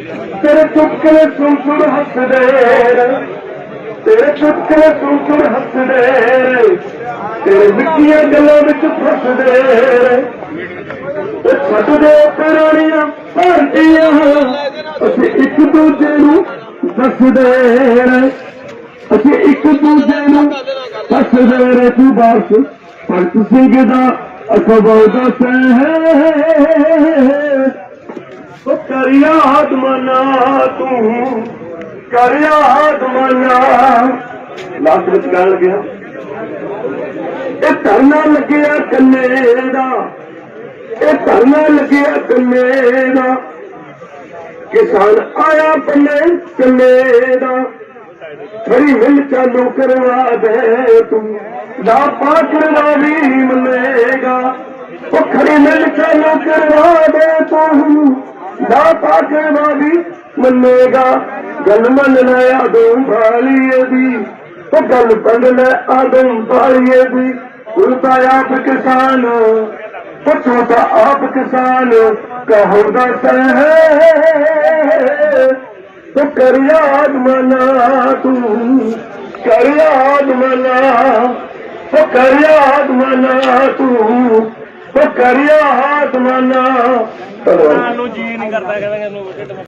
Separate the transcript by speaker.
Speaker 1: ਤੇਰੇ ਚੁਟਕਲੇ ਸੁਣ ਸੁਣ ਹੱਸਦੇ ਤੇਰੇ ਚੁਟਕਲੇ ਸੁਣ ਸੁਣ ਹੱਸਦੇ ਤੇਰੇ ਮਿੱਠੀਆਂ ਗੱਲਾਂ ਵਿੱਚ ਫਸਦੇ ਤੇ ਛੱਡਦੇ ਪੁਰਾਣੀਆਂ ਭਾਂਟੀਆਂ ਅਸੀਂ ਇੱਕ ਦੂਜੇ ਨੂੰ ਦੱਸਦੇ ਅਸੀਂ ਇੱਕ ਦੂਜੇ ਨੂੰ ਦੱਸਦੇ ਰਹੇ ਤੂੰ ਬਸ ਭਗਤ ਸਿੰਘ ਦਾ ਅਖਬਾਰ ਦੱਸ ਹੈ ਉਹ ਕਰ ਤੂੰ, ਕਰਿਆ ਯਾਦ ਮਨਾ। ਲਾਸਟ ਵਿੱਚ ਕਹਿਣ ਲੱਗਿਆ। ਇਹ ਧਰਨਾ ਲੱਗਿਆ ਕੰਨੇ ਦਾ, ਇਹ ਧਰਨਾ ਲੱਗਿਆ ਕੰਨੇ ਦਾ। ਕਿਸਾਨ ਆਇਆ ਪੰਨੇ ਕੰਨੇ ਦਾ ਖਰੀ ਮਿਲ ਚਾਲੂ ਕਰਵਾ ਦੇ ਤੂੰ। ਦਾ ਪਾਕੜਾ ਵੀ ਮਿਲੇਗਾ ਦਾ ਪਾਕੜਾ ਵੀ ਮੰਨੇਗਾ, ਗੱਲ ਮੰਨ ਲੈ ਆਦਮ ਭਾਲੀਏ ਦੀ, ਉਹ ਗੱਲ ਬੰਦ ਲੈ ਆਦਮ ਭਾਲੀਏ ਦੀ। ਤੂੰ ਆਪ ਕਿਸਾਨ ਉਹ ਤਾਂ ਆਪ ਕਿਸਾਨ, ਕਹੋ ਦਾ ਹੈ ਤੂੰ ਕਰ ਯਾਦ ਮਨਾ ਤੂੰ, ਕਰ ਯਾਦ ਮਨਾ, ਉਹ ਕਰ ਯਾਦ ਮਨਾ ਤੂੰ। ਉਹ ਕਰ ਯਾਦ ਮਨਾ
Speaker 2: ਜੀ ਨਹੀਂ ਕਰਦਾ ਕਹਿੰਦਾ ਇਹਨੂੰ